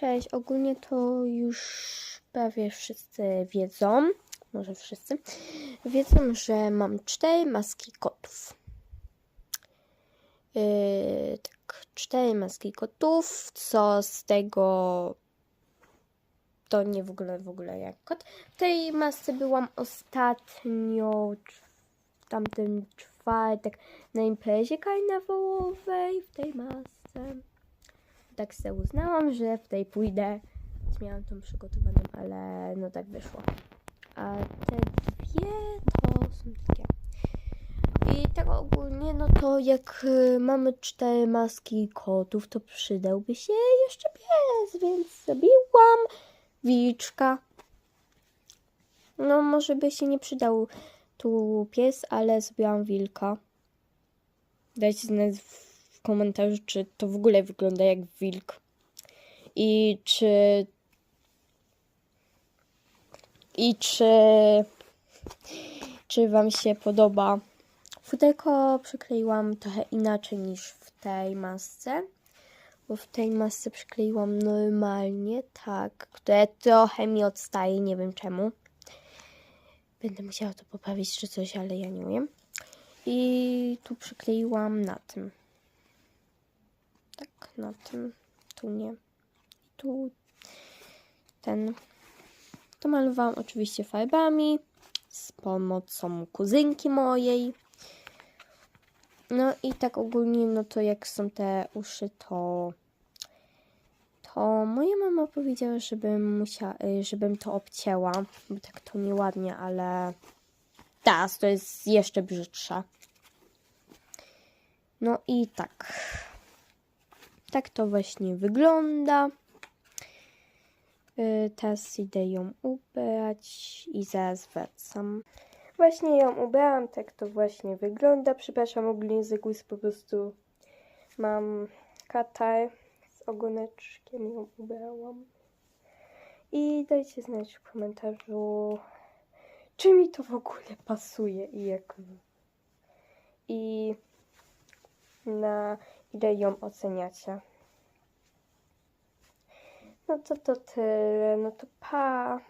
Cześć, ogólnie to już prawie wszyscy wiedzą, może wszyscy, wiedzą, że mam cztery maski kotów. Yy, tak, cztery maski kotów, co z tego to nie w ogóle, w ogóle jak kot. W tej masce byłam ostatnio w tamtym czwartek na imprezie karnawałowej w tej masce. Tak sobie uznałam, że w tej pójdę. Miałam tą przygotowaną, ale no tak wyszło. A te dwie to są takie. I tak ogólnie, no to jak y, mamy cztery maski kotów, to przydałby się jeszcze pies, więc zrobiłam wilczka. No może by się nie przydał tu pies, ale zrobiłam wilka. Dajcie znać w komentarzu, czy to w ogóle wygląda jak wilk. I czy. I czy. Czy Wam się podoba? Futerko przykleiłam trochę inaczej niż w tej masce. Bo w tej masce przykleiłam normalnie, tak, które trochę mi odstaje, nie wiem czemu. Będę musiała to poprawić czy coś, ale ja nie umiem. I tu przykleiłam na tym. Tak, na tym. Tu nie. Tu ten. To malowałam oczywiście farbami z pomocą kuzynki mojej. No i tak ogólnie, no to jak są te uszy, to to moja mama powiedziała, żebym musiała, żebym to obcięła, bo tak to nieładnie, ale teraz to jest jeszcze brzydsze. No i tak. Tak to właśnie wygląda. Y, Teraz idę ją ubrać i zaraz wracam. Właśnie ją ubrałam, tak to właśnie wygląda. Przepraszam, ogólnie z jest po prostu mam katar z ogoneczkiem ją ubrałam. I dajcie znać w komentarzu, czy mi to w ogóle pasuje i jak. I na ile ją oceniacie. No to to tyle, no to pa.